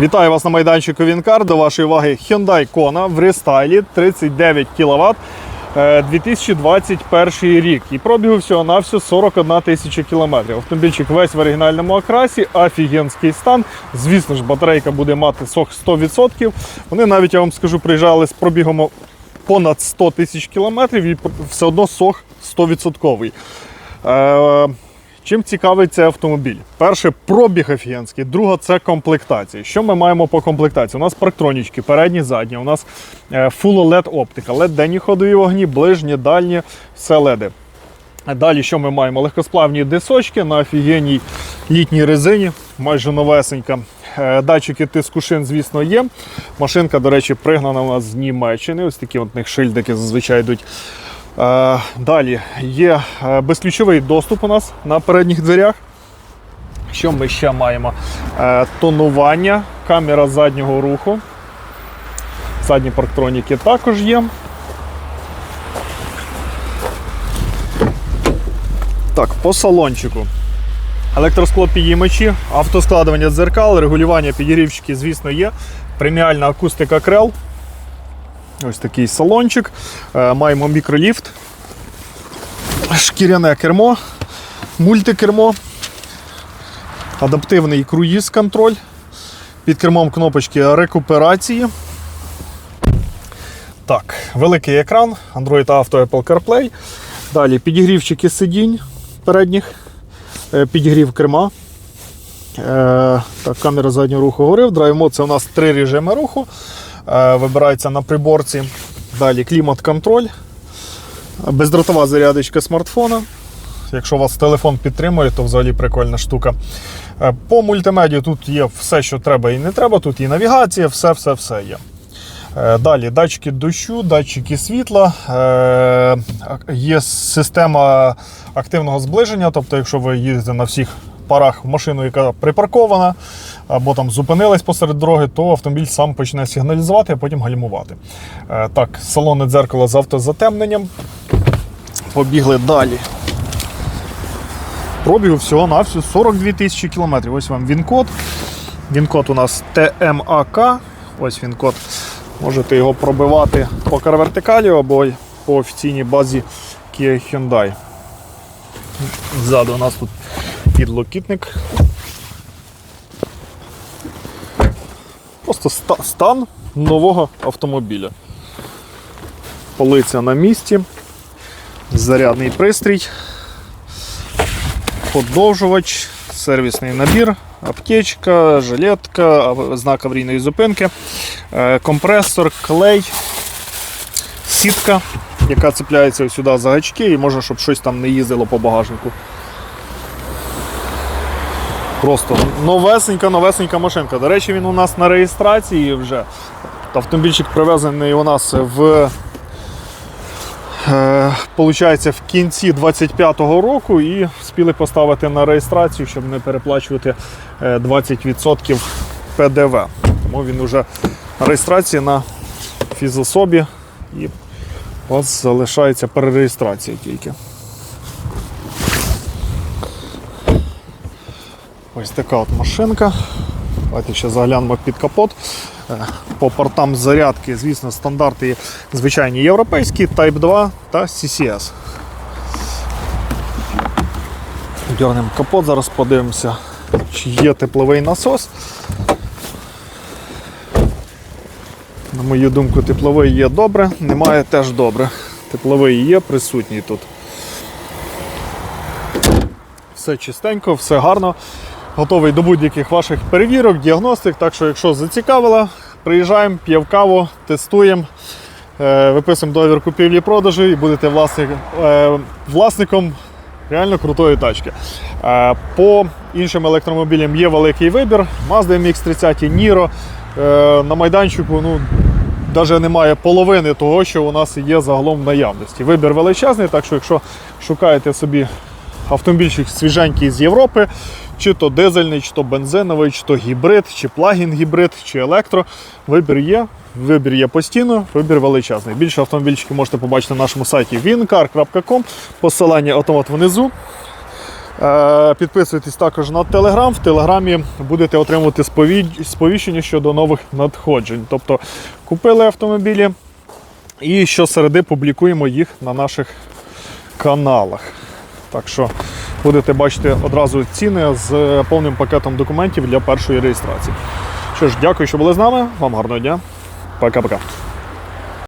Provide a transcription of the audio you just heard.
Вітаю вас на майданчику Вінкар. До вашої уваги Hyundai Kona в рестайлі 39 кВт. 2021 рік і пробігу всього на всього 41 тисяча кілометрів. Автомобільчик весь в оригінальному окрасі, офігенський стан. Звісно ж, батарейка буде мати сох 100%. Вони навіть я вам скажу, приїжджали з пробігом понад 100 тисяч кілометрів і все одно сох 100%. Чим цікавий цей автомобіль? Перше, пробіг офігенський, друге це комплектація. Що ми маємо по комплектації? У нас парктронічки, передні, задні, у нас е, Full LED оптика, LED денні ходові вогні, ближні, дальні, все леди. Далі, що ми маємо? Легкосплавні дисочки на офігенній літній резині, майже новесенька. Е, Датчики тиску шин, звісно, є. Машинка, до речі, пригнана у нас з Німеччини. Ось такі от них шильдики зазвичай йдуть. Е, Далі є е, безключовий доступ у нас на передніх дверях. Що ми ще маємо? Е, Тонування, камера заднього руху. Задні парктроніки також є. Так, по салончику. Електросклопідіймачі, автоскладування дзеркал, регулювання підігрівчиків, звісно, є. Преміальна акустика крел. Ось такий салончик. Е, Маємо мікроліфт, шкіряне кермо, мультикермо, адаптивний круїз контроль. Під кермом кнопочки рекуперації. Так, великий екран, Android Auto Apple CarPlay. Далі підігрівчики сидінь передніх, е, підігрів керма. Е, так, камера заднього руху говорив. Драйв мод це у нас три режими руху. Е, вибирається на приборці. Далі клімат-контроль, бездротова зарядочка смартфона. Якщо у вас телефон підтримує, то взагалі прикольна штука. Е, По мультимедію тут є все, що треба і не треба. Тут і навігація, все-все-все є. Е, Далі датчики дощу, датчики світла, є система активного зближення. Тобто, якщо ви їздите на всіх парах в машину, яка припаркована, або там зупинилась посеред дороги, то автомобіль сам почне сигналізувати, а потім гальмувати. Е, Так, салонне дзеркало з автозатемненням. Побігли далі. Пробігу всього на всю 42 тисячі кілометрів. Ось вам він-код. Він-код у нас ТМАК. Ось він код. Можете його пробивати по карвертикалі або по офіційній базі Kia Hyundai. Ззаду у нас тут підлокітник. Просто стан нового автомобіля. Полиця на місці, зарядний пристрій, подовжувач, сервісний набір, аптечка, жилетка, знак аварійної зупинки, е, компресор, клей, сітка, яка цепляється сюди за гачки, і можна, щоб щось там не їздило по багажнику. Просто новесенька, новесенька машинка. До речі, він у нас на реєстрації вже. Автомобільчик привезений у нас в Е, Получається, в кінці 25-го року і спіли поставити на реєстрацію, щоб не переплачувати е, 20% ПДВ. Тому він вже на реєстрації на фізособі і у вас залишається перереєстрація тільки. Ось така от машинка. Давайте ще заглянемо під капот. Е, По портам зарядки, звісно, стандарти звичайні європейські, Type 2 та CCS. Дернемо капот, зараз подивимося, чи є тепловий насос. На мою думку, тепловий є добре, немає теж добре. Тепловий є, присутній тут. Все чистенько, все гарно. Готовий до будь-яких ваших перевірок, діагностик. Так що, якщо зацікавило, приїжджаємо, п'ємо каву, тестуємо, е, виписуємо договір купівлі-продажу і будете власник, е, власником реально крутої тачки. Е, По іншим електромобілям є великий вибір. Mazda MX-30, Niro. Е, На майданчику ну, навіть немає половини того, що у нас є загалом в наявності. Вибір величезний, так що якщо шукаєте собі автомобільчик свіженький з Європи, чи то дизельний, чи то бензиновий, чи то гібрид, чи плагін гібрид, чи електро. Вибір є. Вибір є постійно, вибір величезний. Більше автомобільчиків можете побачити на нашому сайті wincar.com. Посилання от внизу. Е, Підписуйтесь також на Телеграм. В Телеграмі будете отримувати сповіщення щодо нових надходжень. Тобто купили автомобілі і щосереди публікуємо їх на наших каналах. Так що будете бачити одразу ціни з повним пакетом документів для першої реєстрації. Що ж, дякую, що були з нами. Вам гарного дня. Пока-пока.